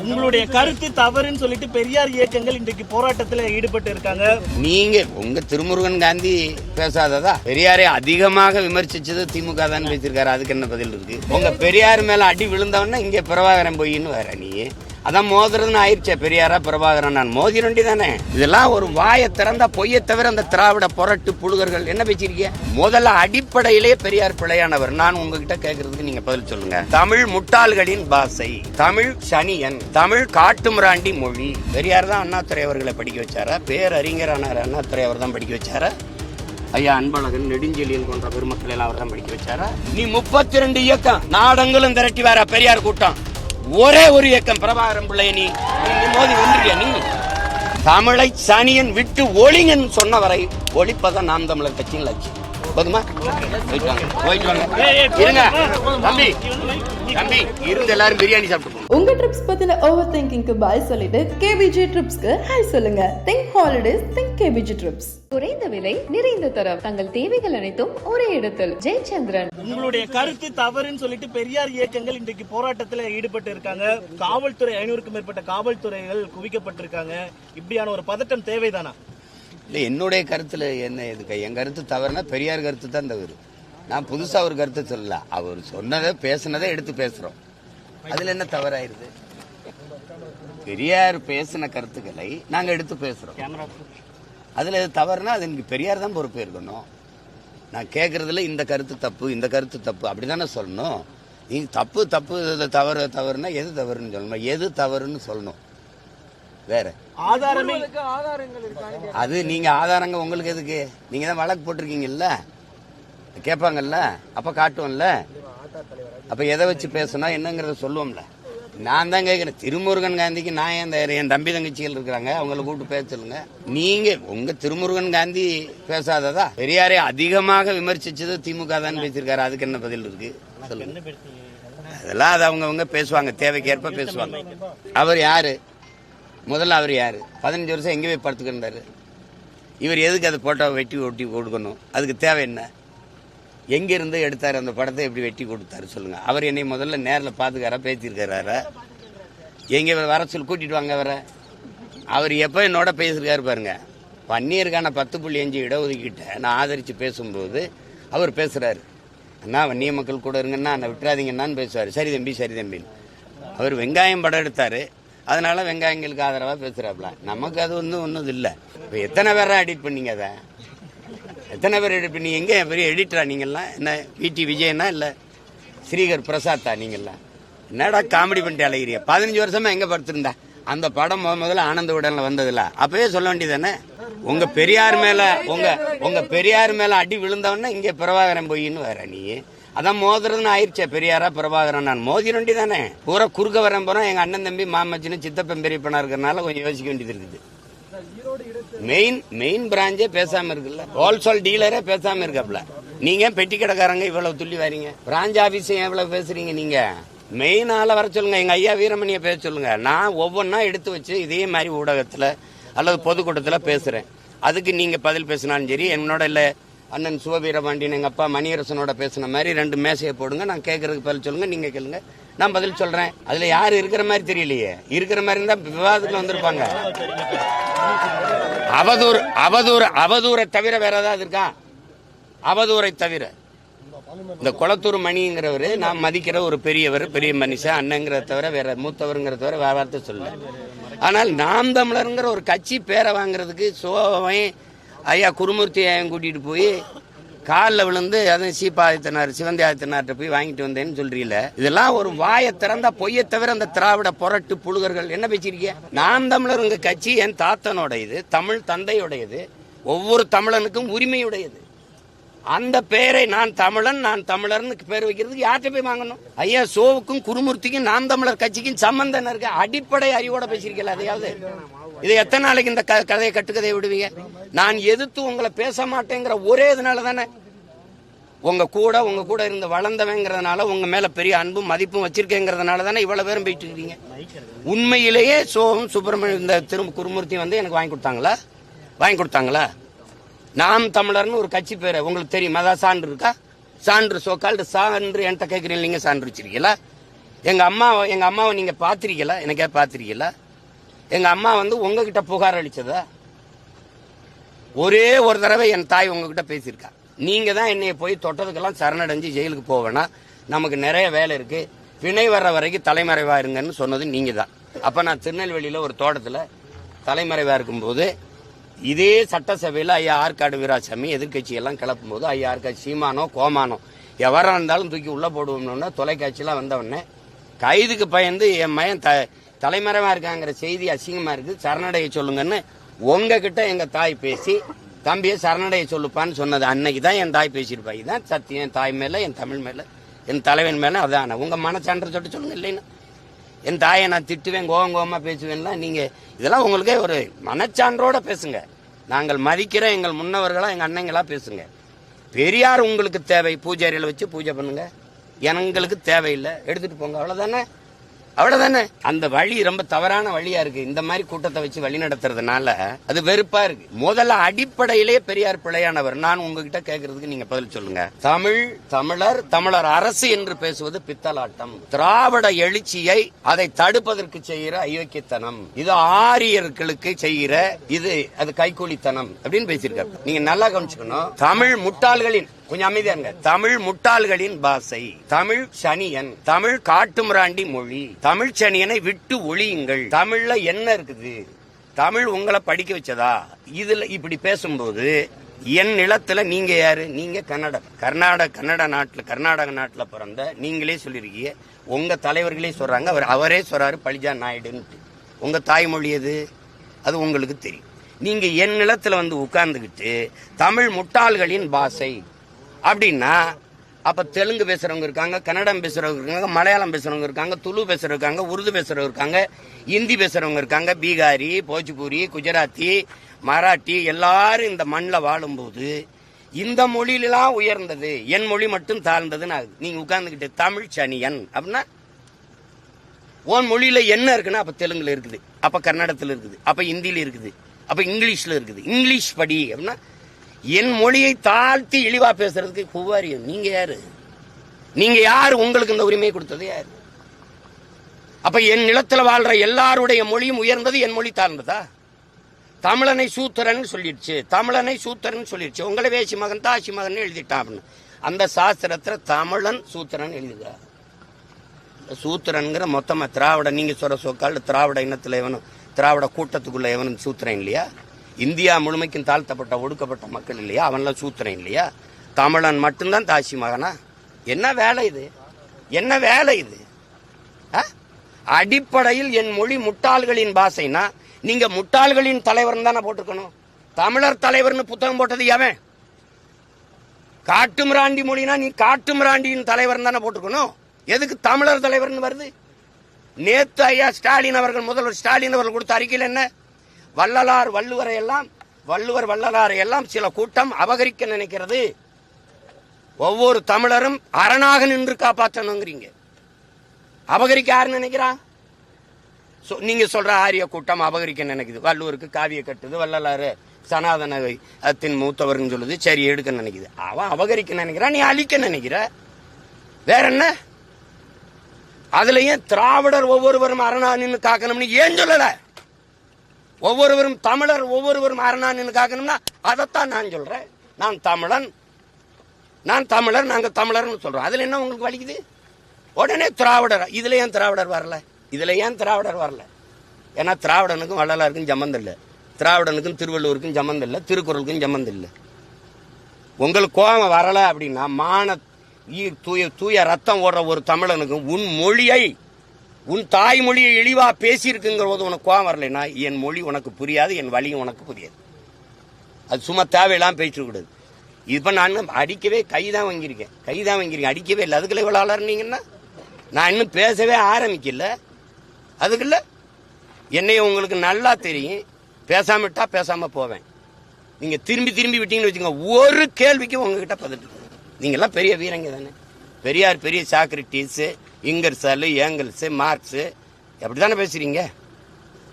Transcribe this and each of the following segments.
உங்களுடைய கருத்து தவறுன்னு சொல்லிட்டு பெரியார் இயக்கங்கள் இன்றைக்கு போராட்டத்தில் ஈடுபட்டு இருக்காங்க. நீங்க உங்க திருமுருகன் காந்தி பேசாததா? பெரியாரை அதிகமாக விமர்சிச்சது திமுக தான் பேசியிருக்காரு அதுக்கு என்ன பதில் இருக்கு? உங்க பெரியார் மேல அடி விழுந்தவொடனே இங்க பிரபாகரன் போயின்னு வர நீ. அதான் மோதுறதுன்னு ஆயிடுச்சே பெரியாரா பிரபாகரன் நான் மோதி ரெண்டி தானே. இதெல்லாம் ஒரு வாயை திறந்தா பொய்யை தவிர அந்த திராவிட புரட்டு புழுகர்கள் என்ன பேசிருக்கீங்க முதல்ல அடிப்படையிலேயே பெரியார் பிழையானவர். நான் உங்ககிட்ட கேட்கறதுக்கு நீங்க பதில் சொல்லுங்க. தமிழ் முட்டாள்களின் பாசை தமிழ் சனியன் தமிழ் காட்டுமிராண்டி மொழி. பெரியார் தான் அண்ணாத்துறை அவர்களை படிக்க வச்சாரா? பேரறிஞரானார் அண்ணாத்துறை அவர் தான் படிக்க வச்சாரா? ஐயா அன்பழகன் நெடுஞ்செழியன் போன்ற பெருமக்கள் எல்லாம் அவர் தான் படிக்க வச்சாரா? நீ முப்பத்தி ரெண்டு இயக்கம் நாடங்களும் திரட்டி வேற பெரியார் கூட்டம். ஒரே ஒரு இயக்கம் பிரபாகரம் பிள்ளை நீ மோதி ஒன்றிய நீ? தமிழை சனியன் விட்டு ஒளிங்கன்னு சொன்ன வரை ஒழிப்பதான் நாம் தமிழர் கட்சியின் லட்சியம் போதுமா போயிட்டு வாங்க போயிட்டு வாங்க இருங்க. தம்பி தம்பி இருந்து எல்லாரும் பிரியாணி சாப்பிட்டு போங்க. உங்க ட்ரிப்ஸ் பத்தின ஓவர் திங்கிங்க்கு பாய் சொல்லிட்டு கேபிஜே ட்ரிப்ஸ்க்கு ஹாய் சொல்லுங்க. Think holidays think KPJ trips குறைந்த விலை நிறைந்த தரம். தங்கள் தேவைகள் அனைத்தும் ஒரே இடத்தில். ஜெயச்சந்திரன். உங்களுடைய கருத்து தவறுன்னு சொல்லிட்டு பெரியார் இயக்கங்கள் இன்றைக்கு போராட்டத்தில் ஈடுபட்டு இருக்காங்க. காவல்துறை ஐநூறுக்கும் மேற்பட்ட காவல்துறைகள் குவிக்கப்பட்டிருக்காங்க. இப்படியான ஒரு பதட்டம் தேவைதானா? இல்லை என்னுடைய கருத்துல என்ன இதுக்கு என் கருத்து தவறுனா பெரியார் கருத்து தான் தவறு. நான் புதுசா ஒரு கருத்து சொல்லல. அவர் சொன்னதை பேசுனதை எடுத்து பேசுறோம். அதுல என்ன தவறாயிருது? பெரியார் பேசின கருத்துக்களை நாங்க எடுத்து பேசுறோம். அதுல எது தவறுனா அது எனக்கு பெரியார் தான் பொறுப்பு இருக்கணும் நான் கேட்கறதுல இந்த கருத்து தப்பு இந்த கருத்து தப்பு அப்படிதானே சொல்லணும். நீ தப்பு தப்பு இது தவறு தவறுனா எது தவறுன்னு சொல்லணும்? எது தவறுன்னு சொல்லணும்? வேற. ஆதாரமே அது நீங்க ஆதாரங்க உங்களுக்கு எதுக்கு? நீங்க தான் வழக்கு போட்டிருக்கீங்கல்ல? கேட்பாங்கல்ல? அப்ப காட்டுவோம்ல? அப்ப எதை வச்சு பேசணும்? என்னங்கறத சொல்லுவோம்ல. நான் தான் கேட்கிறேன். திருமுருகன் காந்திக்கு நான் ஏன் தயார்? என் தம்பி தங்கச்சிகள் இருக்கிறாங்க. அவங்கள கூப்பிட்டு பேச சொல்லுங்க. நீங்க உங்க திருமுருகன் காந்தி பேசாததா? பெரியாரை அதிகமாக விமர்சிச்சது திமுக தான் பேசியிருக்காரு. அதுக்கு என்ன பதில் இருக்கு? சொல்லுங்க. அதெல்லாம் அது அவங்கவங்க பேசுவாங்க. தேவைக்கேற்ப பேசுவாங்க. அவர் யாரு? முதல்ல அவர் யார்? பதினஞ்சு வருஷம் எங்கே போய் படுத்துக்கிட்டாரு இவர் எதுக்கு அதை போட்டோ வெட்டி ஒட்டி கொடுக்கணும் அதுக்கு தேவை என்ன? எங்கேருந்து எடுத்தார் அந்த படத்தை எப்படி வெட்டி கொடுத்தாரு சொல்லுங்கள் அவர் என்னை முதல்ல நேரில் பார்த்துக்காரா பேசியிருக்கிறாரா? எங்கே வர சொல்லி கூட்டிட்டு வாங்க அவரை? அவர் எப்போ என்னோட பேசியிருக்காரு பாருங்க. வன்னியருக்கான பத்து புள்ளி அஞ்சு இடஒதுக்கீட்டை நான் ஆதரித்து பேசும்போது அவர் பேசுகிறாரு அண்ணா வன்னிய மக்கள் கூட இருங்கன்னா நான் விட்டுறாதீங்கன்னான்னு பேசுவார். சரி தம்பி சரி தம்பி. அவர் வெங்காயம் படம் எடுத்தார். அதனால வெங்காயங்களுக்கு ஆதரவாக பேசுகிறாப்புல நமக்கு அது ஒன்றும் ஒன்றும் இல்லை. இப்போ எத்தனை பேரா எடிட் பண்ணீங்க அதை? எத்தனை பேர் எடிட் பண்ணி எங்கே பெரிய எடிட்டரா நீங்கள்லாம்? என்ன பிடி விஜயனா இல்லை ஸ்ரீகர் பிரசாத்தா நீங்கள்லாம்? என்னடா காமெடி பண்ணிட்டு அலைகிறிய பதினஞ்சு வருஷமா எங்கே படுத்திருந்தா? அந்த படம் முத முதல்ல ஆனந்த உடல்ல வந்ததுல. அப்பவே சொல்ல வேண்டியதானே? உங்க பெரியார் மேல உங்க உங்க பெரியார் மேல அடி விழுந்தவொடனே இங்க பிரபாகரன் போயின்னு வர நீ. அதான் மோதுறதுன்னு ஆயிடுச்சே பெரியாரா பிரபாகரன் நான். மோதி ரெண்டி தானே. பூரா குறுக்க வரேன் போறோம் எங்க அண்ணன் தம்பி மாமச்சின்னு சித்தப்பன் பெரியப்பனா இருக்கிறனால கொஞ்சம் யோசிக்க வேண்டியது இருக்குது. மெயின் மெயின் பிராஞ்சே பேசாம இருக்குல்ல. ஹோல்சேல் டீலரே பேசாம இருக்காப்ல. நீங்க பெட்டி கடைக்காரங்க இவ்வளவு துள்ளி வரீங்க? பிராஞ்ச் ஆபீஸ் எவ்வளவு பேசுறீங்க நீங்க? மெயின் ஆளை வர சொல்லுங்க. எங்க ஐயா வீரமணியை பேச சொல்லுங்க. நான் ஒவ்வொன்றா எடுத்து வச்சு இதே மாதிரி ஊடகத்துல அல்லது பொதுக்கூட்டத்தில் பேசுறேன். அதுக்கு நீங்க பதில் பேசினாலும் சரி என்னோட இல்லை அண்ணன் சிவவீரபாண்டியன் எங்கள் அப்பா மணியரசனோட பேசின மாதிரி ரெண்டு மேசையை போடுங்க. நான் கேட்கறதுக்கு பதில் சொல்லுங்க நீங்க கேளுங்க. நான் பதில் சொல்றேன். அதுல யார் இருக்கிற மாதிரி தெரியலையே. இருக்கிற மாதிரி இருந்தா விவாதத்துல வந்திருப்பாங்க. அவதூறு அவதூறு அவதூரை தவிர வேற ஏதாவது இருக்கா? அவதூரை தவிர. இந்த குளத்தூர் மணிங்கிறவர் நான் மதிக்கிற ஒரு பெரியவர் பெரிய மனுஷன் அண்ணங்கிறத தவிர வேற மூத்தவருங்கிறத தவிர வேற வார்த்தை சொல்லல. ஆனால் நாம் தமிழருங்கிற ஒரு கட்சி பேரை வாங்குறதுக்கு சோவை ஐயா குருமூர்த்தி ஐயன் போய் காலில் விழுந்து அதுவும் சீப்பாதித்தனார் சிவந்தி ஆதித்தனார்கிட்ட போய் வாங்கிட்டு வந்தேன்னு சொல்றீல. இதெல்லாம் ஒரு வாயை திறந்தா பொய்யை தவிர அந்த திராவிட புரட்டு புழுகர்கள் என்ன பேசிருக்கீங்க நான் தமிழர் உங்க கட்சி என் தாத்தனோட இது தமிழ் தந்தையுடையது ஒவ்வொரு தமிழனுக்கும் உரிமையுடையது. அந்த பேரை நான் தமிழன் நான் தமிழர்னு பேர் வைக்கிறதுக்கு யார்கிட்ட போய் வாங்கணும்? ஐயா சோவுக்கும் குருமூர்த்திக்கும் நாம் தமிழர் கட்சிக்கும் சம்பந்தம் இருக்கு? அடிப்படை அறிவோட பேசியிருக்கல அதையாவது? இது எத்தனை நாளைக்கு இந்த க- கதையை கட்டுக்கதையை விடுவீங்க? நான் எதிர்த்து உங்களை பேச மாட்டேங்கிற ஒரே இதனால தானே. உங்க கூட உங்க கூட இருந்து வளர்ந்தவங்கிறதுனால உங்க மேல பெரிய அன்பும் மதிப்பும் வச்சிருக்கேங்கிறதுனால தானே இவ்வளவு பேரும் போயிட்டு இருக்கீங்க. உண்மையிலேயே சோகம் சுப்பிரமணியம் இந்த திரு குருமூர்த்தி வந்து எனக்கு வாங்கி கொடுத்தாங்களா? வாங்கி கொடுத்தாங்களா? நாம் தமிழர்னு ஒரு கட்சி பேரு. உங்களுக்கு தெரியுமா? அதான் சான்று இருக்கா? சான்று சோக்கால்டு சான்று என்கிட்ட கேட்குறீங்க நீங்க சான்று வச்சிருக்கீங்களா? எங்க அம்மா எங்க அம்மாவை நீங்க பாத்திருக்கீங்களா எனக்கே பாத்திருக்கீங்களா எங்க அம்மா வந்து உங்ககிட்ட புகார் அளிச்சதா ஒரே ஒரு தடவை என் தாய் உங்ககிட்ட பேசியிருக்கா. நீங்க தான் என்னைய போய் தொட்டதுக்கெல்லாம் சரணடைஞ்சு ஜெயிலுக்கு போவேனா நமக்கு நிறைய வேலை இருக்கு. பிணை வர்ற வரைக்கும் தலைமறைவா இருங்கன்னு சொன்னது நீங்க தான். அப்ப நான் திருநெல்வேலியில ஒரு தோட்டத்துல தலைமறைவா இருக்கும்போது இதே சட்டசபையில் ஐயா ஆற்காடு வீராசாமி எதிர்கட்சியெல்லாம் கிளப்பும் போது ஐயா ஆற்காடு சீமானோ கோமானோ எவராக இருந்தாலும் தூக்கி உள்ளே போடுவோம்னு தொலைக்காட்சியெலாம் வந்தவொடனே கைதுக்கு பயந்து என் மயன் த தலைமறைவா இருக்காங்கிற செய்தி அசிங்கமா இருக்கு. சரணடைய சொல்லுங்கன்னு உங்ககிட்ட எங்க தாய் பேசி தம்பியை சரணடைய சொல்லுப்பான்னு சொன்னது. அன்னைக்கு தான் என் தாய் பேசியிருப்பா. இதுதான் சத்தியம். என் தாய் மேல என் தமிழ் மேல என் தலைவன் மேல அதான். உங்க மனச்சான்ற சொல்லிட்டு சொல்லுங்க இல்லைன்னா. என் தாயை நான் திட்டுவேன் கோவம் கோவமா பேசுவேன்லாம் நீங்க இதெல்லாம் உங்களுக்கே ஒரு மனச்சான்றோட பேசுங்க. நாங்கள் மதிக்கிற எங்கள் முன்னவர்களா எங்க அண்ணங்களா பேசுங்க. பெரியார் உங்களுக்கு தேவை. பூஜை வச்சு பூஜை பண்ணுங்க. எங்களுக்கு தேவையில்லை. எடுத்துட்டு போங்க. அவ்வளவுதானே? அந்த வழி ரொம்ப தவறான வழியா இருக்கு. இந்த மாதிரி கூட்டத்தை வச்சு வழி நடத்துறதுனால அது வெறுப்பா இருக்கு. முதல்ல அடிப்படையிலே பெரியார் பிள்ளையானவர். நான் உங்ககிட்ட கேட்கறதுக்கு நீங்க பதில் சொல்லுங்க. தமிழ் தமிழர் தமிழர் அரசு என்று பேசுவது பித்தலாட்டம். திராவிட எழுச்சியை அதை தடுப்பதற்கு செய்கிற அயோக்கியத்தனம். இது ஆரியர்களுக்கு செய்கிற இது அது கைக்கூலித்தனம் அப்படின்னு பேசியிருக்காரு. நீங்க நல்லா கவனிச்சுக்கணும். தமிழ் முட்டாள்களின் கொஞ்சம் அமைதியா இருங்க தமிழ் முட்டாள்களின் பாசை. தமிழ் சனியன். தமிழ் காட்டுமிராண்டி மொழி. தமிழ் சனியனை விட்டு ஒழியுங்கள். தமிழ்ல என்ன இருக்குது? தமிழ் உங்களை படிக்க வச்சதா? இதுல இப்படி பேசும்போது என் நிலத்துல நீங்க யாரு? நீங்க கன்னடம் கர்நாடக கன்னட நாட்டுல கர்நாடக நாட்டுல பிறந்த நீங்களே சொல்லிருக்கீங்க. உங்க தலைவர்களே சொல்றாங்க. அவர் அவரே சொல்றாரு பழிஜா நாயுடுன்ட்டு உங்க தாய்மொழி எது? அது உங்களுக்கு தெரியும். நீங்க என் நிலத்துல வந்து உட்கார்ந்துக்கிட்டு தமிழ் முட்டாள்களின் பாஷை அப்படின்னா அப்ப தெலுங்கு பேசுறவங்க இருக்காங்க கன்னடம் பேசுறவங்க இருக்காங்க மலையாளம் பேசுறவங்க இருக்காங்க துளு பேசுறவங்க இருக்காங்க உருது பேசுறவங்க இருக்காங்க இந்தி பேசுறவங்க இருக்காங்க பீகாரி போஜ்பூரி குஜராத்தி மராட்டி எல்லாரும் இந்த மண்ணில் வாழும்போது இந்த மொழியிலாம் உயர்ந்தது என் மொழி மட்டும் தாழ்ந்ததுன்னு ஆகுது. நீங்க உட்காந்துக்கிட்டு தமிழ் சனியன் அப்படின்னா உன் மொழியில என்ன இருக்குன்னா அப்ப தெலுங்குல இருக்குது அப்ப கன்னடத்துல இருக்குது அப்ப இந்தியில இருக்குது அப்ப இங்கிலீஷ்ல இருக்குது. இங்கிலீஷ் படி அப்படின்னா என் மொழியை தாழ்த்தி இழிவா பேசுறதுக்கு குவாரியம் நீங்க யாரு? நீங்க யாரு? உங்களுக்கு இந்த உரிமை கொடுத்தது யாரு? அப்ப என் நிலத்துல வாழ்ற எல்லாருடைய மொழியும் உயர்ந்தது என் மொழி தாழ்ந்ததா? தமிழனை சூத்திரன் சொல்லிடுச்சு. தமிழனை சூத்திரன் சொல்லிடுச்சு. உங்களை வேசி மகன் தாசி மகன் எழுதிட்டான் அந்த சாஸ்திரத்துல தமிழன் சூத்திரன் எழுதுகிறார். சூத்திரன்கிற மொத்தமா திராவிட நீங்க சொல்ற சொக்கால் திராவிட இனத்துல எவனும் திராவிட கூட்டத்துக்குள்ள எவனும் சூத்திரன் இல்லையா? இந்தியா முழுமைக்கும் தாழ்த்தப்பட்ட ஒடுக்கப்பட்ட மக்கள் இல்லையா? அவன்லாம் சூத்திரன் இல்லையா? தமிழன் மட்டும்தான் தாசி மகனா? என்ன வேலை இது? என்ன வேலை இது? ஆ? அடிப்படையில் என் மொழி முட்டாள்களின் பாஷைனா நீங்க முட்டாள்களின் தலைவர் தானே போட்டிருக்கணும். தமிழர் தலைவர்னு புத்தகம் போட்டது எவன்? காட்டுமிராண்டி மொழினா நீ காட்டுமிராண்டியின் தலைவர் தானே போட்டிருக்கணும். எதுக்கு தமிழர் தலைவர்னு வருது? நேத்து ஐயா ஸ்டாலின் அவர்கள் முதல்வர் ஸ்டாலின் அவர்கள் கொடுத்த அறிக்கையில் என்ன? வள்ளலார் வள்ளுவரை எல்லாம் வள்ளுவர் வள்ளலாரை எல்லாம் சில கூட்டம் அபகரிக்க நினைக்கிறது. ஒவ்வொரு தமிழரும் அரணாக நின்று காப்பாற்றணுங்கிறீங்க. அபகரிக்க யாரு நினைக்கிறா? சொ- நீங்க சொல்ற ஆரிய கூட்டம் அபகரிக்க நினைக்குது. வள்ளுவருக்கு காவிய கட்டுது வள்ளலாறு சனாதன அத்தின் மூத்தவர்னு சொல்லுது சரி எடுக்க நினைக்குது. அவன் அபகரிக்க நினைக்கிறான் நீ அழிக்க நினைக்கிற? வேற என்ன? அதுலயும் திராவிடர் ஒவ்வொருவரும் அரணா நின்று காக்கணும்னு ஏன் சொல்லலை? ஒவ்வொருவரும் தமிழர் ஒவ்வொருவரும் அரணான்னு காக்கணும்னா அதைத்தான் நான் சொல்றேன். நான் தமிழன். நான் தமிழர் நாங்கள் தமிழர்னு சொல்றோம். அதுல என்ன உங்களுக்கு வலிக்குது? உடனே திராவிடர் இதுல ஏன் திராவிடர் வரல? இதுல ஏன் திராவிடர் வரல? ஏன்னா திராவிடனுக்கும் வள்ளலாருக்கும் சம்மந்தம் இல்லை. திராவிடனுக்கும் திருவள்ளுவருக்கும் சம்மந்தம் இல்லை. திருக்குறளுக்கும் சம்மந்தம் இல்லை. உங்களுக்கு கோபம் வரல அப்படின்னா மான ஈ- தூய தூய ரத்தம் ஓடுற ஒரு தமிழனுக்கும் உன் மொழியை உன் தாய்மொழியை இழிவா பேசியிருக்குங்கிற போது உனக்கு கோபம் வரலைன்னா என் மொழி உனக்கு புரியாது என் வழியும் உனக்கு புரியாது. அது சும்மா தேவையெல்லாம் பேசிடக்கூடாது கூடாது நான் அடிக்கவே கை தான் வாங்கியிருக்கேன். கை தான் வாங்கியிருக்கேன். அடிக்கவே இல்லை. அதுக்குள்ள இவ்வளோ அலர்னீங்கன்னா நான் இன்னும் பேசவே ஆரம்பிக்கல. அதுக்குள்ள என்னைய உங்களுக்கு நல்லா தெரியும். பேசாமட்டா பேசாமல் போவேன். நீங்கள் திரும்பி திரும்பி விட்டீங்கன்னு வச்சுக்கோங்க. ஒரு கேள்விக்கும் உங்ககிட்ட பதில். நீங்கள்லாம் பெரிய வீரங்க தானே. பெரியார் பெரிய சாக்ரட்டிஸு இங்கர்ஸாலு ஏங்கல்ஸு மார்க்ஸு. அப்படி தானே பேசுகிறீங்க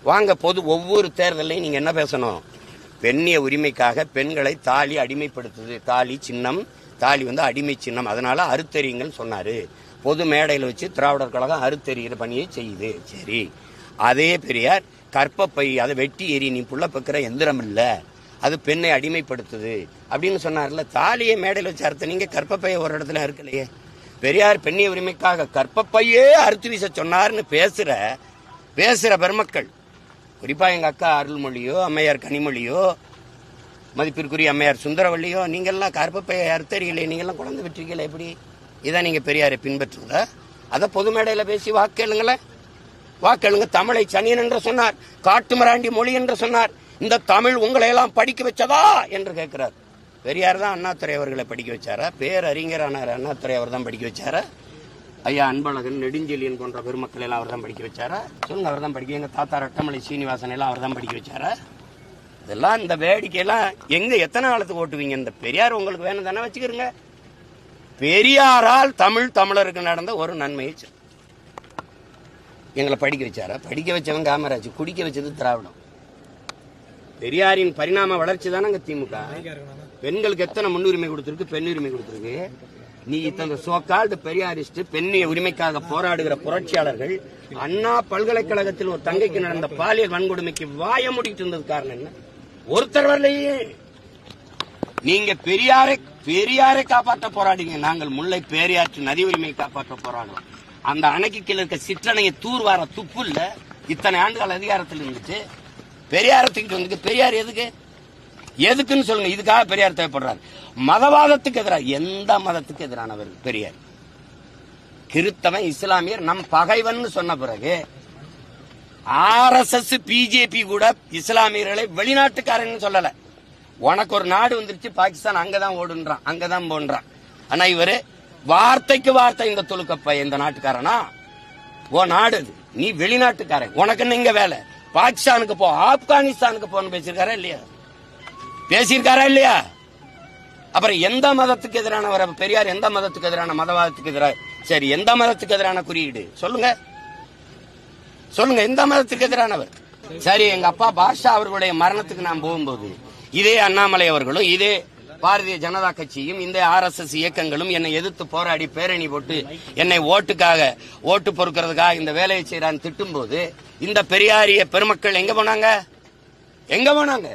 வாங்க பொது ஒவ்வொரு தேர்தலையும் நீங்கள் என்ன பேசணும்? பெண்ணிய உரிமைக்காக பெண்களை தாலி அடிமைப்படுத்துது. தாலி சின்னம். தாலி வந்து அடிமை சின்னம். அதனால அறுத்தறிங்கன்னு சொன்னார். பொது மேடையில் வச்சு திராவிடர் கழகம் அறுத்தறிகிற பணியை செய்யுது. சரி. அதே பெரியார் கற்பப்பை அதை வெட்டி எறி நீ புள்ள பக்கிற எந்திரம் இல்லை. அது பெண்ணை அடிமைப்படுத்துது. அப்படின்னு சொன்னார்ல. தாலியை மேடையில் வச்சு அறுத்த நீங்கள் கற்பப்பையை ஒரு இடத்துல இருக்கலையே பெரியார் பெண்ணிய உரிமைக்காக கற்பப்பையே அறுத்து வீச சொன்னார்னு பேசுற பேசுற பெருமக்கள். குறிப்பா எங்க அக்கா அருள்மொழியோ அம்மையார் கனிமொழியோ மதிப்பிற்குரிய அம்மையார் சுந்தரவள்ளியோ நீங்கள்லாம் கற்பப்பையை அறுத்தறிகளே நீங்கள்லாம் குழந்தை பெற்றீங்களே எப்படி? இதான் நீங்க பெரியாரை பின்பற்றுங்க. அதை பொது மேடையில் பேசி வாக்கேளுங்களேன் வாக்கெழுங்க தமிழை சனியன் என்று சொன்னார் காட்டுமராண்டி மொழி என்று சொன்னார். இந்த தமிழ் உங்களை எல்லாம் படிக்க வச்சதா என்று கேட்கிறார். பெரியார் தான் அண்ணாத்துறை அவர்களை படிக்க வச்சாரா? பேரறிஞரானார் அண்ணாத்துறை அவர் தான் படிக்க வச்சாரா? ஐயா அன்பழகன் நெடுஞ்செழியன் போன்ற பெருமக்கள் எல்லாம் அவர் தான் படிக்க வச்சாரா? சொல்லுங்க அவர் தான் படிக்க எங்க தாத்தா ரட்டமலை சீனிவாசன் எல்லாம் அவர் தான் படிக்க வச்சாரா? இதெல்லாம் இந்த வேடிக்கையெல்லாம் எங்க எத்தனை காலத்துக்கு ஓட்டுவீங்க? இந்த பெரியார் உங்களுக்கு வேணும் தானே வச்சுக்கிறீங்க. பெரியாரால் தமிழ் தமிழருக்கு நடந்த ஒரு நன்மையை எங்களை படிக்க வச்சாரா? படிக்க வச்சவன் காமராஜ் குடிக்க வச்சது திராவிடம். பெரியாரின் பரிணாம வளர்ச்சி தானே திமுக. பெண்களுக்கு எத்தனை முன்னுரிமை கொடுத்திருக்கு? பெண் உரிமை கொடுத்திருக்கு. நீ இத்தனை சோக்கால்டு பெரியாரிஸ்ட் பெண்ணிய உரிமைக்காக போராடுகிற புரட்சியாளர்கள் அண்ணா பல்கலைக்கழகத்தில் ஒரு தங்கைக்கு நடந்த பாலியல் வன்கொடுமைக்கு வாய முடிட்டு இருந்தது காரணம் என்ன? ஒருத்தர் வரலையே. நீங்க பெரியாரை பெரியாரை காப்பாற்ற போராடிங்க. நாங்கள் முல்லை பேரியாற்று நதி உரிமையை காப்பாற்ற போராடுறோம். அந்த அணைக்கு கீழே இருக்க சிற்றணையை தூர்வார துப்பு இல்ல. இத்தனை ஆண்டுகள் அதிகாரத்தில் இருந்துச்சு. பெரியாரை தூக்கிட்டு வந்து பெரியார் எதுக்கு? எதுக்குன்னு சொல்லுங்க. இதுக்காக பெரியார் தேவைப்படுறாரு. மதவாதத்துக்கு எதிராக எந்த மதத்துக்கு எதிரானவர் பெரியார்? கிறித்தவன் இஸ்லாமியர் நம் பகைவன் சொன்ன பிறகு ஆர்எஸ்எஸ் பிஜேபி கூட இஸ்லாமியர்களை வெளிநாட்டுக்காரன் சொல்லல. உனக்கு ஒரு நாடு வந்துருச்சு பாகிஸ்தான் அங்கதான் ஓடுன்றான் அங்கதான் போன்றான். ஆனா இவரு வார்த்தைக்கு வார்த்தை இந்த துலுக்கப்ப இந்த நாட்டுக்காரனா? ஓ நாடு அது. நீ வெளிநாட்டுக்காரன். உனக்கு இங்க வேலை. பாகிஸ்தானுக்கு போ ஆப்கானிஸ்தானுக்கு போன்னு பேசிருக்காரா இல்லையா? பேசியிருக்காரா இல்லையா? அப்புறம் எந்த மதத்துக்கு எதிரானவர் பெரியார் எந்த மதத்துக்கு எதிரான மதவாதத்துக்கு எதிராக சரி எந்த மதத்துக்கு எதிரான குறியீடு? சொல்லுங்க. சொல்லுங்க எந்த மதத்துக்கு எதிரானவர்? சரி எங்க அப்பா பாஷா அவர்களுடைய மரணத்துக்கு நான் போகும்போது இதே அண்ணாமலை அவர்களும் இதே பாரதிய ஜனதா கட்சியும் இந்த ஆர்எஸ்எஸ் இயக்கங்களும் என்னை எதிர்த்து போராடி பேரணி போட்டு என்னை ஓட்டுக்காக ஓட்டு பொறுக்கிறதுக்காக இந்த வேலையை செய்யறான்னு திட்டும்போது இந்த பெரியாரிய பெருமக்கள் எங்க போனாங்க? எங்க போனாங்க?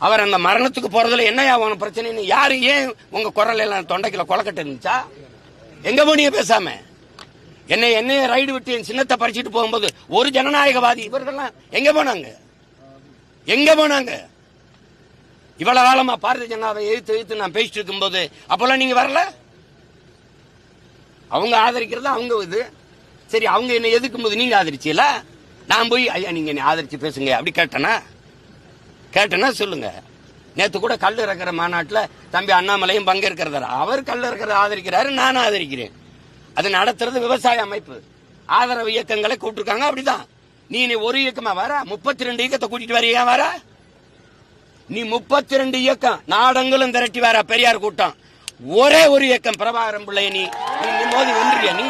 அவர் அந்த மரணத்துக்கு போறதுல என்ன உனக்கு பிரச்சனை யாரு ஏன் உங்க குரல் எல்லாம் தொண்டைக்குள்ள கொலக்கட்டு இருந்துச்சா? எங்க போனிய பேசாம? என்னை என்னைய ரைடு விட்டு என் சின்னத்தை பறிச்சுட்டு போகும்போது ஒரு ஜனநாயகவாதி இவர்கள்லாம் எங்க போனாங்க? எங்க போனாங்க? இவ்வளவு காலமா பாரதிய ஜனதாவை எழுத்து எழுத்து நான் பேசிட்டு இருக்கும்போது அப்பெல்லாம் நீங்க வரல? அவங்க ஆதரிக்கிறது அவங்க இது? சரி அவங்க என்ன எதுக்கும் போது நீங்க ஆதரிச்சீல நான் போய் ஐயா நீங்க என்னை ஆதரிச்சு பேசுங்க அப்படி கேட்டேன்னா கேட்டனா சொல்லுங்க. நேத்து கூட கல் இறக்குற மாநாட்டுல தம்பி அண்ணாமலையும் பங்கேற்கிறதார் அவர் கல் இறக்கிறத ஆதரிக்கிறாரு நானும் ஆதரிக்கிறேன். அது நடத்துறது விவசாய அமைப்பு. ஆதரவு இயக்கங்களை கூப்பிட்டுருக்காங்க அப்படிதான். நீ நீ ஒரு இயக்கமா வர? முப்பத்தி ரெண்டு இயக்கத்தை கூட்டிட்டு வரையா வர? நீ முப்பத்தி ரெண்டு இயக்கம் நாடங்களும் திரட்டி வர பெரியார் கூட்டம். ஒரே ஒரு இயக்கம் பிரபாகரம் பிள்ளைய நீ நீ நீ மோதி வென்றுவியா நீ?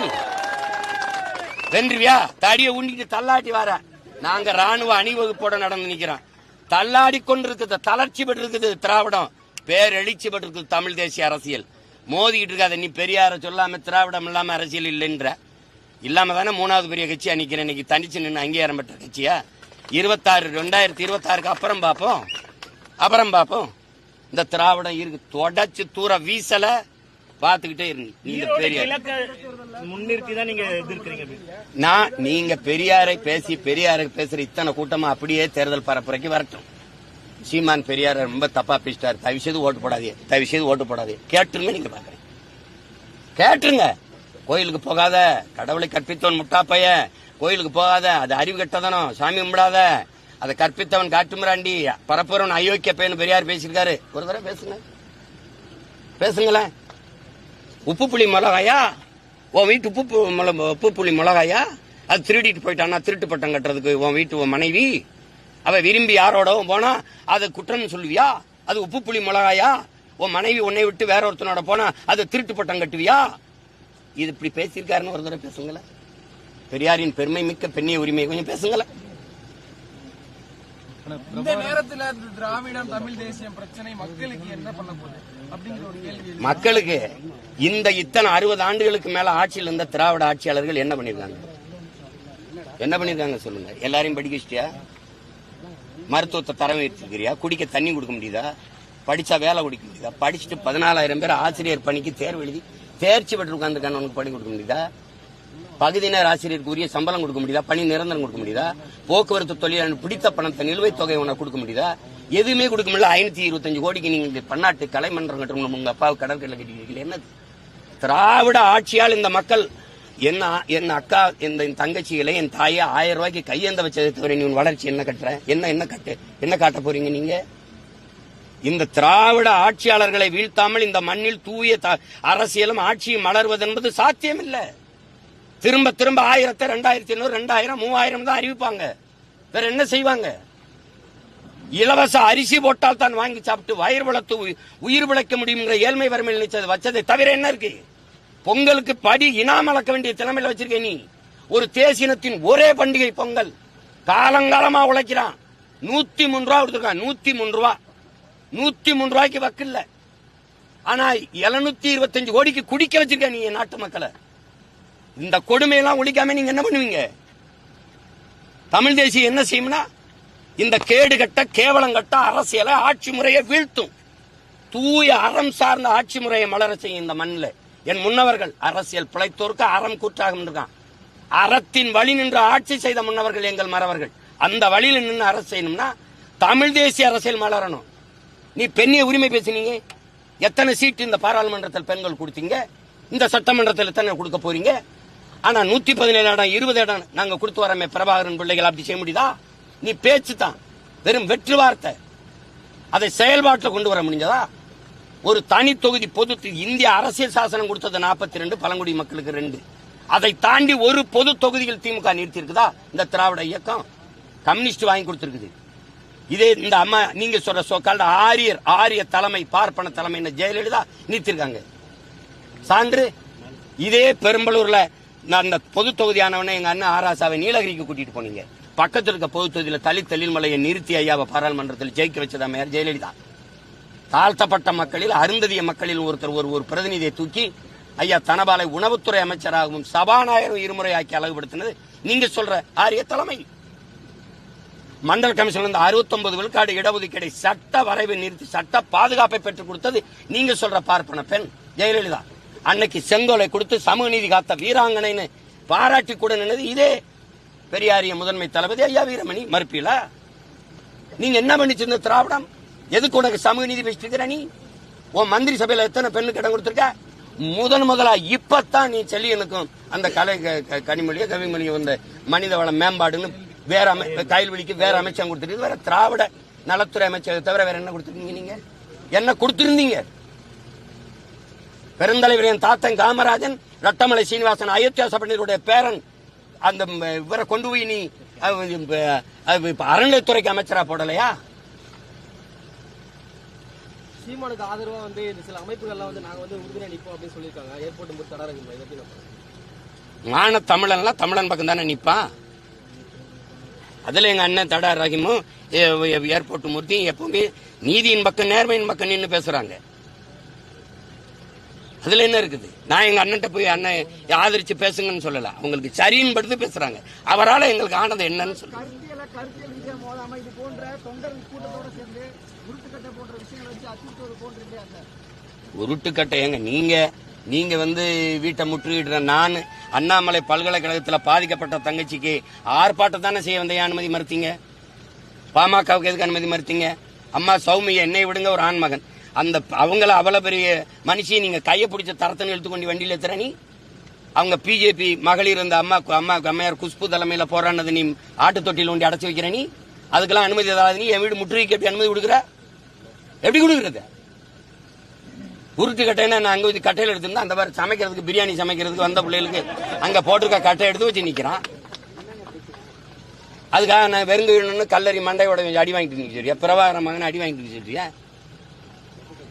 வென்றுவியா தடியை உண்டிட்டு தள்ளாட்டி வர. நாங்க ராணுவ அணிவகுப்போட நடந்து நிக்கிறோம். தள்ளாடி கொண்டிருக்குது தளர்ச்சி பெற்றிருக்குது திராவிடம். பேரெழுச்சி பெற்றிருக்குது தமிழ் தேசிய அரசியல். மோதிக்கிட்டு இருக்காத நீ பெரியார சொல்லாம திராவிடம் இல்லாம அரசியல் இல்லைன்ற. இல்லாம தானே மூணாவது பெரிய கட்சியா அன்னைக்கு இன்னைக்கு தனிச்சு நின்று அங்கீகாரம் பெற்ற கட்சியா? இருபத்தாறு ரெண்டாயிரத்தி இருபத்தாறுக்கு அப்புறம் பார்ப்போம் அப்புறம் பார்ப்போம் இந்த திராவிடம் இருக்கு தொடச்சு தூர வீசலை. பார்த்துக்கிட்டே இருங்க. நீங்க ஈரோடு பெரியார். கிழக்க முன்னிறுத்தி தான் நீங்க எதிர்க்கிறீங்க அப்படி. நான் நீங்க பெரியாரை பேசி பெரியாரை பேசுற இத்தனை கூட்டமா அப்படியே தேர்தல் பரப்புரைக்கு வரட்டும். சீமான் பெரியார் ரொம்ப தப்பா பேசிட்டாரு. தயவு செய்து ஓட்டு போடாதே தயவு செய்து ஓட்டு போடாதே கேட்டுருங்க நீங்க பாக்குறேன் கேட்டுருங்க. கோயிலுக்கு போகாத. கடவுளை கற்பித்தவன் முட்டா பையன் கோயிலுக்கு போகாத. அது அறிவு கெட்டதனம். சாமி கும்பிடாத. அதை கற்பித்தவன் காட்டுமிராண்டி. பரப்புறவன் அயோக்கிய பையன் பெரியார் பேசியிருக்காரு. ஒரு தடவை பேசுங்க. பேசுங்களேன். உப்பு புளி மிளகாயா? உன் வீட்டு உப்பு பு- மிள- உப்பு புளி மிளகாயா? அது திருடிட்டு போயிட்டானா திருட்டு பட்டம் கட்டுறதுக்கு உன் வீட்டு உன் மனைவி. அவ விரும்பி யாரோடவும் போனா அது குற்றம்னு சொல்லுவியா? அது உப்பு புளி மிளகாயா? உன் மனைவி உன்னை விட்டு வேற ஒருத்தனோட போனா அது திருட்டு பட்டம் கட்டுவியா? இது இப்படி பேசியிருக்காருன்னு ஒரு தடவை பேசுங்களேன். பெரியாரின் பெருமை மிக்க பெண்ணிய உரிமை கொஞ்சம் பேசுங்களேன். இந்த நேரத்துல இந்த திராவிடம் தமிழ் தேசியம் பிரச்சனை மக்களுக்கு என்ன பண்ண போகுது? அப்படிங்கிற ஒரு கேள்வி மக்களுக்கு இந்த இத்தனை அறுபது ஆண்டுகளுக்கு மேல ஆட்சியில் இருந்த திராவிட ஆட்சியாளர்கள் என்ன பண்ணிருக்காங்க? என்ன பண்ணிருக்காங்க சொல்லுங்க. எல்லாரையும் படிக்க வச்சிட்டியா மருத்துவத்தை தரம் வச்சிருக்கிறியா குடிக்க தண்ணி கொடுக்க முடியுதா? படிச்சா வேலை கொடுக்க முடியுதா? படிச்சுட்டு பதினாலாயிரம் பேர் ஆசிரியர் பணிக்கு தேர்வு எழுதி தேர்ச்சி பெற்று உட்காந்துருக்கான உனக்கு பணி கொடுக்க முடியுதா? பகுதி நேர ஆசிரியருக்கு உரிய சம்பளம் கொடுக்க முடியுதா? பணி நிரந்தரம் கொடுக்க முடியுதா? போக்குவரத்து தொழிலாளர் பிடித்த பணத்தை நிலுவைத் தொகை உனக்கு கொடுக்க முடியுதா? எதுவுமே கொடுக்க முடியல. ஐநூத்தி இருபத்தஞ்சு கோடிக்கு நீங்க இந்த பன்னாட்டு கலைமன்றம் கட்டுறோம் உங்க அப்பா கடற்கரை கட்டிக்கிறீங்க என்ன திராவிட ஆட்சியால் இந்த மக்கள் என்ன என் அக்கா இந்த என் தங்கச்சிகளை என் தாயை ஆயிரம் ரூபாய்க்கு கையேந்த வச்சதை தவிர நீ உன் வளர்ச்சி என்ன கட்டுற? என்ன என்ன கட்டு? என்ன காட்ட போறீங்க நீங்க? இந்த திராவிட ஆட்சியாளர்களை வீழ்த்தாமல் இந்த மண்ணில் தூய த- அரசியலும் ஆட்சியும் மலர்வது என்பது சாத்தியமில்லை. திரும்ப திரும்ப ஆயிரத்தை ரெண்டாயிரத்தி ஐநூறு ரெண்டாயிரம் மூவாயிரம் தான் அறிவிப்பாங்க. வேற என்ன செய்வாங்க? இலவச அரிசி போட்டால் தான் வாங்கி சாப்பிட்டு வயிறு வளர்த்து உயிர் பிழைக்க முடியுங்கிற ஏழ்மை வறுமையில் நினைச்சது வச்சதை தவிர என்ன இருக்கு? பொங்கலுக்கு படி இனாம் அளக்க வேண்டிய திறமையில வச்சிருக்க நீ. ஒரு தேசினத்தின் ஒரே பண்டிகை பொங்கல். காலங்காலமா உழைக்கிறான். நூத்தி மூணு ரூபா கொடுத்துருக்கான். நூத்தி மூணு ரூபா. நூத்தி மூணு ரூபாய்க்கு வக்கில்ல. ஆனா எழுநூத்தி இருபத்தஞ்சு கோடிக்கு குடிக்க வச்சிருக்க நீ நாட்டு மக்களை. இந்த கொடுமையெல்லாம் ஒழிக்காம நீங்க என்ன பண்ணுவீங்க? தமிழ் தேசியம் என்ன செய்யும்னா இந்த கேடு கட்ட கேவலம் கட்ட அரசியலை ஆட்சி முறையை வீழ்த்தும். தூய அறம் சார்ந்த ஆட்சி முறையை மலர செய்யும் இந்த மண்ணில். என் முன்னவர்கள் அரசியல் பிழைத்தோருக்கு அறம் கூற்றாக இருக்கான். அறத்தின் வழி நின்று ஆட்சி செய்த முன்னவர்கள் எங்கள் மறவர்கள். அந்த வழியில் நின்று அரசு செய்யணும்னா தமிழ் தேசிய அரசியல் மலரணும். நீ பெண்ணிய உரிமை பேசுனீங்க. எத்தனை சீட்டு இந்த பாராளுமன்றத்தில் பெண்கள் கொடுத்தீங்க? இந்த சட்டமன்றத்தில் எத்தனை கொடுக்க போறீங்க? ஆனா நூத்தி பதினேழு இடம் இருபது இடம் நாங்க கொடுத்து வரமே பிரபாகரன் பிள்ளைகள் அப்படி செய்ய முடியுதா? நீ பேச்சு தான் வெறும் வெற்று வார்த்தை. அதை செயல்பாட்டில் கொண்டு வர முடிஞ்சதா? ஒரு தனி தொகுதி பொது இந்திய அரசியல் சாசனம் கொடுத்தது நாற்பத்தி ரெண்டு பழங்குடி மக்களுக்கு ரெண்டு. அதை தாண்டி ஒரு பொது தொகுதியில் திமுக நிறுத்தி இருக்குதா இந்த திராவிட இயக்கம் கம்யூனிஸ்ட் வாங்கி கொடுத்திருக்குது. இதே இந்த அம்மா நீங்க சொல்ற சோக்கால்ட ஆரியர் ஆரிய தலைமை பார்ப்பன தலைமை ஜெயலலிதா நிறுத்திருக்காங்க சான்று இதே பெரும்பலூர்ல நான் அந்த பொது தொகுதியானவனே எங்க அண்ணன் ஆராசாவை நீலகிரிக்கு கூட்டிட்டு போனீங்க. பக்கத்தில் இருக்க பொது தொகுதியில் தலித் தெளிமலையை நிறுத்தி ஐயாவை பாராளுமன்றத்தில் ஜெயிக்க வச்சதா மேயர் ஜெயலலிதா. தாழ்த்தப்பட்ட மக்களில் அருந்ததிய மக்களில் ஒருத்தர் ஒரு ஒரு பிரதிநிதியை தூக்கி ஐயா தனபாலை உணவுத்துறை அமைச்சராகவும் சபாநாயகர் இருமுறை ஆக்கி அழகுபடுத்தினது. நீங்க சொல்ற ஆரிய தலைமை. மண்டல் கமிஷன் அறுபத்தொன்பது 69 விழுக்காடு இடஒதுக்கீடை சட்ட வரைவை நிறுத்தி சட்ட பாதுகாப்பை பெற்றுக் கொடுத்தது நீங்க சொல்ற பார்ப்பன பெண் ஜெயலலிதா. அன்னைக்கு செங்கோலை கொடுத்து சமூக நீதி காத்த வீராங்கனைன்னு பாராட்டி கூட நின்னது இதே பெரியாரிய முதன்மை தளபதி ஐயா வீரமணி. மறுப்பீல நீங்க என்ன பண்ணிச்சிருந்த திராவிடம்? எதுக்கு உனக்கு சமூக நீதி பேசிட்டு நீ? உன் மந்திரி சபையில எத்தனை பெண்ணுக்கு இடம் கொடுத்துருக்க? முதன் முதலா இப்பத்தான் நீ செல்லியனுக்கும் அந்த கலை க- க- கனிமொழியோ கவிமொழியோ வந்த மனித வள மேம்பாடுன்னு வேற அமை கைல்வெளிக்கு வேற அமைச்சகம் கொடுத்துருக்கு வேற திராவிட நலத்துறை அமைச்சரை தவிர வேற என்ன கொடுத்துருக்கீங்க நீங்க? என்ன கொடுத்துருந்தீங்க? பெருந்தலைவர் என் தாத்தன் காமராஜன் ரட்டமலை சீனிவாசன் அயோத்தியா சபையினருடைய பேரன் அந்த இவரை கொண்டு போய் நீ அறநிலையத்துறைக்கு அமைச்சரா போடலையா? சீமானுக்கு ஆதரவா வந்து இந்த சில அமைப்புகள்லாம் வந்து நாங்க வந்து உறுதுணை நிற்போம் அப்படின்னு சொல்லியிருக்காங்க. ஏர்போர்ட் முறை தடா இதை பத்தி நான் சொல்றேன். மான தமிழன்லாம் தமிழன் பக்கம் தானே நிப்பான் அதுல எங்க அண்ணன் தடா ரஹிமும் ஏர்போர்ட் மூர்த்தி எப்பவுமே நீதியின் பக்கம் நேர்மையின் பக்கம் நின்று பேசுறாங்க. அதுல என்ன இருக்குது? நான் எங்க அண்ணன்ட்ட போய் அண்ணன் ஆதரிச்சு பேசுங்கன்னு சொல்லல. அவங்களுக்கு சரின்னு படுத்து பேசுறாங்க. அவரால எங்களுக்கு ஆனது என்னன்னு சொல்லுங்க. கருத்தியல கருத்தியல் விஷயம் மோதாம இது போன்ற தொண்டர் கூட்டத்தோட சேர்ந்து உருட்டுக்கட்டை ஏங்க நீங்க நீங்க வந்து வீட்டை முற்றுகிடுற நான் அண்ணாமலை பல்கலைக்கழகத்தில் பாதிக்கப்பட்ட தங்கச்சிக்கு ஆர்ப்பாட்டம் தானே செய்ய வந்த அனுமதி மறுத்தீங்க? பாமகவுக்கு எதுக்கு அனுமதி மறுத்தீங்க? அம்மா சௌமியா என்னை விடுங்க ஒரு ஆண்மகன். அந்த அவங்கள அவ்வளோ பெரிய மனுஷியை நீங்கள் கையை பிடிச்ச தரத்தனை இழுத்து வண்டியில் எத்துற நீ? அவங்க பிஜேபி மகளிர் இந்த அம்மா அம்மா அம்மையார் குஷ்பு தலைமையில் போராடினது நீ ஆட்டு தொட்டியில் ஒண்டி அடைச்சி வைக்கிற நீ? அதுக்கெல்லாம் அனுமதி தராது நீ. என் வீடு முற்றுகைக்கு எப்படி அனுமதி கொடுக்குற? எப்படி கொடுக்குறது உருட்டு கட்டைன்னா நான் அங்கே வச்சு கட்டையில் எடுத்திருந்தா அந்த மாதிரி சமைக்கிறதுக்கு பிரியாணி சமைக்கிறதுக்கு வந்த பிள்ளைகளுக்கு அங்கே போட்டிருக்க கட்டை எடுத்து வச்சு நிற்கிறான் அதுக்காக நான் வெறுங்கு கல்லறி மண்டையோட அடி வாங்கிட்டு நிக்க சொல்றியா பிரபாகர மகன் அடி வாங்கிட்டு நிக்க சொல்றியா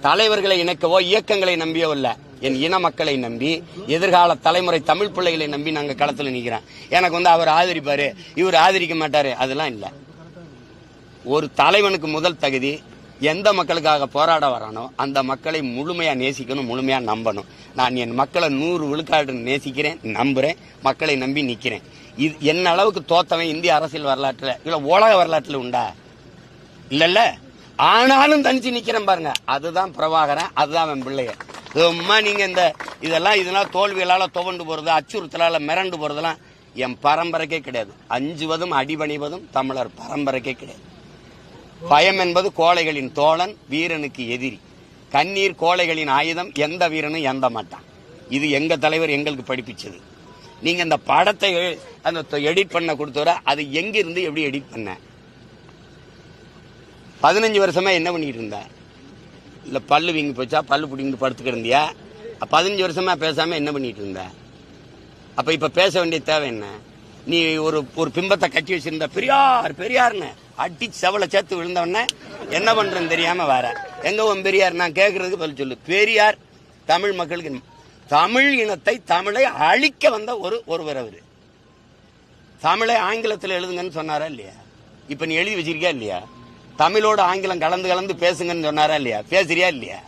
தலைவர்களை இணைக்கவோ இயக்கங்களை நம்பியோ இல்ல. என் இன மக்களை நம்பி எதிர்கால தலைமுறை தமிழ் பிள்ளைகளை நம்பி நாங்க களத்துல நிற்கிறேன் எனக்கு வந்து அவர் ஆதரிப்பாரு இவர் ஆதரிக்க மாட்டாரு அதெல்லாம் இல்ல. ஒரு தலைவனுக்கு முதல் தகுதி எந்த மக்களுக்காக போராட வரானோ அந்த மக்களை முழுமையா நேசிக்கணும் முழுமையா நம்பணும். நான் என் மக்களை நூறு விழுக்காடு நேசிக்கிறேன் நம்புறேன் மக்களை நம்பி நிக்கிறேன். இது என்ன அளவுக்கு தோத்தவன் இந்திய அரசியல் வரலாற்றுல இல்ல உலக வரலாற்றுல உண்டா? இல்லைல்ல. ஆனாலும் தனிச்சு நிக்கிறேன் பாருங்க. அதுதான் பிரபாகரன் அதுதான் என் பிள்ளைய. சும்மா நீங்க இந்த இதெல்லாம் இதெல்லாம் தோல்விகளால துவண்டு போறது அச்சுறுத்தலால மிரண்டு போறதெல்லாம் என் பரம்பரைக்கே கிடையாது. அஞ்சுவதும் அடிபணிவதும் தமிழர் பரம்பரைக்கே கிடையாது. பயம் என்பது கோழைகளின் தோழன் வீரனுக்கு எதிரி. கண்ணீர் கோழைகளின் ஆயுதம் எந்த வீரனும் எந்த மாட்டான். இது எங்க தலைவர் எங்களுக்கு படிப்பிச்சது. நீங்க இந்த படத்தை அந்த எடிட் பண்ண கொடுத்தவரை அது எங்கிருந்து எப்படி எடிட் பண்ண? பதினஞ்சு வருஷமா என்ன பண்ணிட்டு இருந்த? இல்லை பல்லு வீங்கி போச்சா? பல்லு பிடிங்கிட்டு படுத்து இருந்தியா? பதினஞ்சு வருஷமா பேசாம என்ன பண்ணிட்டு இருந்த? அப்ப இப்ப பேச வேண்டிய தேவை என்ன? நீ ஒரு ஒரு பிம்பத்தை கட்டி வச்சிருந்த பெரியார் பெரியார்னு அடி செவல சேர்த்து விழுந்தவன என்ன பண்றேன்னு தெரியாம வர. எங்க உன் பெரியார்? நான் கேட்கறதுக்கு பதில் சொல்லு. பெரியார் தமிழ் மக்களுக்கு தமிழ் இனத்தை தமிழை அழிக்க வந்த ஒரு ஒருவர் அவர். தமிழை ஆங்கிலத்தில் எழுதுங்கன்னு சொன்னாரா இல்லையா? இப்ப நீ எழுதி வச்சிருக்கியா இல்லையா? தமிழோட ஆங்கிலம் கலந்து கலந்து பேசுங்கன்னு சொன்னாரா இல்லையா? பேசுறியா இல்லையா?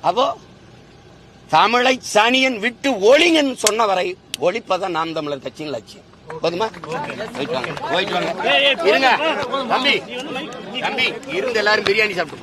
அப்போ தமிழை சனியன் விட்டு ஒளிங்கன்னு சொன்ன வரை ஒழிப்பதான் நாம் தமிழர் கட்சியின் லட்சியம். போதுமா? போயிட்டு வாங்க. போயிட்டு வாங்க. இருங்க. தம்பி தம்பி இருந்து எல்லாரும் பிரியாணி சாப்பிட்டு